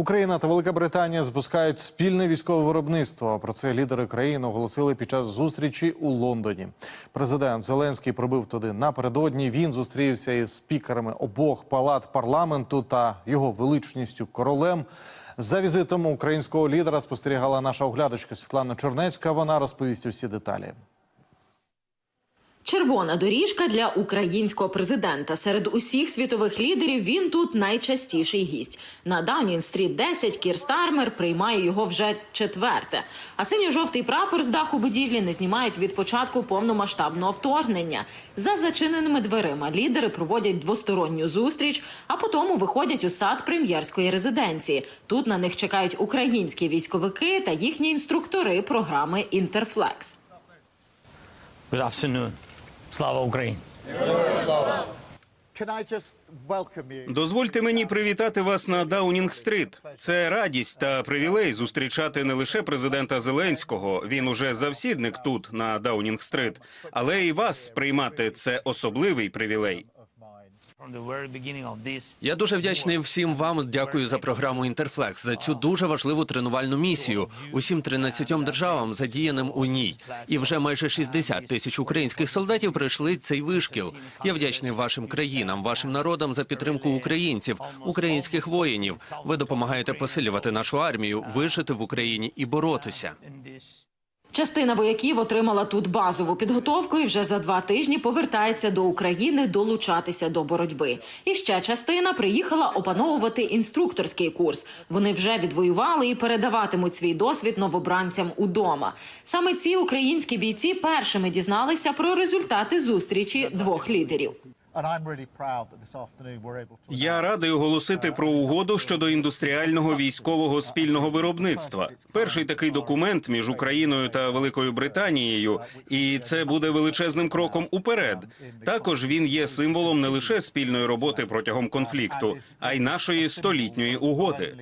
Україна та Велика Британія запускають спільне військове виробництво. Про це лідери країн оголосили під час зустрічі у Лондоні. Президент Зеленський прибув туди напередодні. Він зустрівся із спікерами обох палат парламенту та його величністю королем. За візитом українського лідера спостерігала наша оглядачка Світлана Чернецька. Вона розповість усі деталі. Червона доріжка для українського президента. Серед усіх світових лідерів він тут найчастіший гість. На Даунін-стріт 10 Кір Стармер приймає його вже четверте. А синьо-жовтий прапор з даху будівлі не знімають від початку повномасштабного вторгнення. За зачиненими дверима лідери проводять двосторонню зустріч, а потім виходять у сад прем'єрської резиденції. Тут на них чекають українські військовики та їхні інструктори програми Інтерфлекс. Good afternoon. Слава Україні! You? Дозвольте мені привітати вас на Даунінг-стрит. Це радість та привілей зустрічати не лише президента Зеленського. Він уже завсідник тут на Даунінг-стрит, але і вас приймати це особливий привілей. Я дуже вдячний всім вам. Дякую за програму Інтерфлекс за цю дуже важливу тренувальну місію. Усім 13 державам задіяним у ній. І вже майже 60 тисяч українських солдатів пройшли цей вишкіл. Я вдячний вашим країнам, вашим народам за підтримку українців, українських воїнів. Ви допомагаєте посилювати нашу армію, вижити в Україні і боротися. Частина вояків отримала тут базову підготовку і вже за два тижні повертається до України долучатися до боротьби. І ще частина приїхала опановувати інструкторський курс. Вони вже відвоювали і передаватимуть свій досвід новобранцям удома. Саме ці українські бійці першими дізналися про результати зустрічі двох лідерів. Я радий оголосити про угоду щодо індустріального військового спільного виробництва. Перший такий документ між Україною та Великою Британією, і це буде величезним кроком уперед. Також він є символом не лише спільної роботи протягом конфлікту, а й нашої столітньої угоди.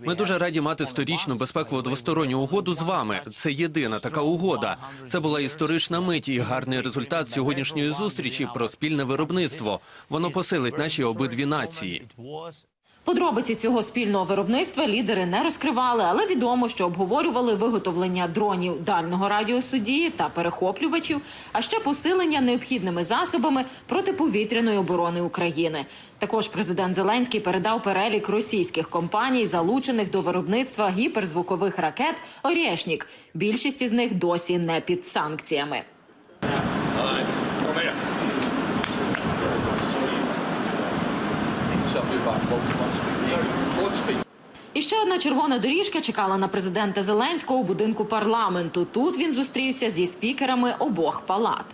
Ми дуже раді мати сторічну безпекову двосторонню угоду з вами. Це єдина така угода. Це була історична мить і гарний результат сьогоднішньої зустрічі про спільне виробництво. Воно посилить наші обидві нації. Подробиці цього спільного виробництва лідери не розкривали, але відомо, що обговорювали виготовлення дронів дальнього радіусу дії та перехоплювачів, а ще посилення необхідними засобами протиповітряної оборони України. Також президент Зеленський передав перелік російських компаній, залучених до виробництва гіперзвукових ракет «Орєшнік». Більшість із них досі не під санкціями. І ще одна червона доріжка чекала на президента Зеленського у будинку парламенту. Тут він зустрівся зі спікерами обох палат.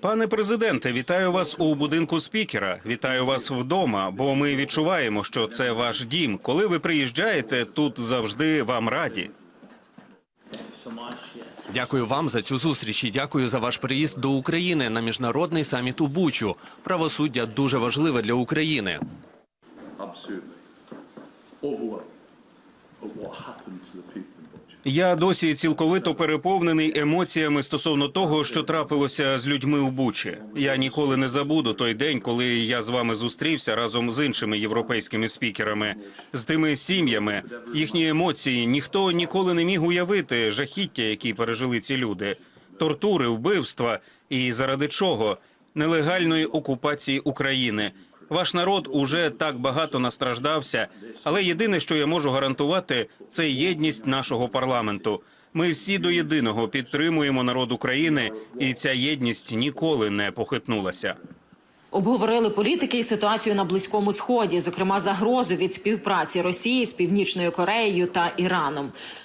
Пане президенте, вітаю вас у будинку спікера. Вітаю вас вдома, бо ми відчуваємо, що це ваш дім. Коли ви приїжджаєте, тут завжди вам раді. Дякую вам за цю зустріч і дякую за ваш приїзд до України на міжнародний саміт у Бучу. Правосуддя дуже важливе для України. Absolutely. Я досі цілковито переповнений емоціями стосовно того, що трапилося з людьми у Бучі. Я ніколи не забуду той день, коли я з вами зустрівся разом з іншими європейськими спікерами, з тими сім'ями. Їхні емоції ніхто ніколи не міг уявити жахіття, які пережили ці люди, тортури, вбивства і заради чого нелегальної окупації України. Ваш народ уже так багато настраждався, але єдине, що я можу гарантувати, це єдність нашого парламенту. Ми всі до єдиного підтримуємо народ України, і ця єдність ніколи не похитнулася. Обговорили політики і ситуацію на близькому сході, зокрема загрозу від співпраці Росії з Північною Кореєю та Іраном.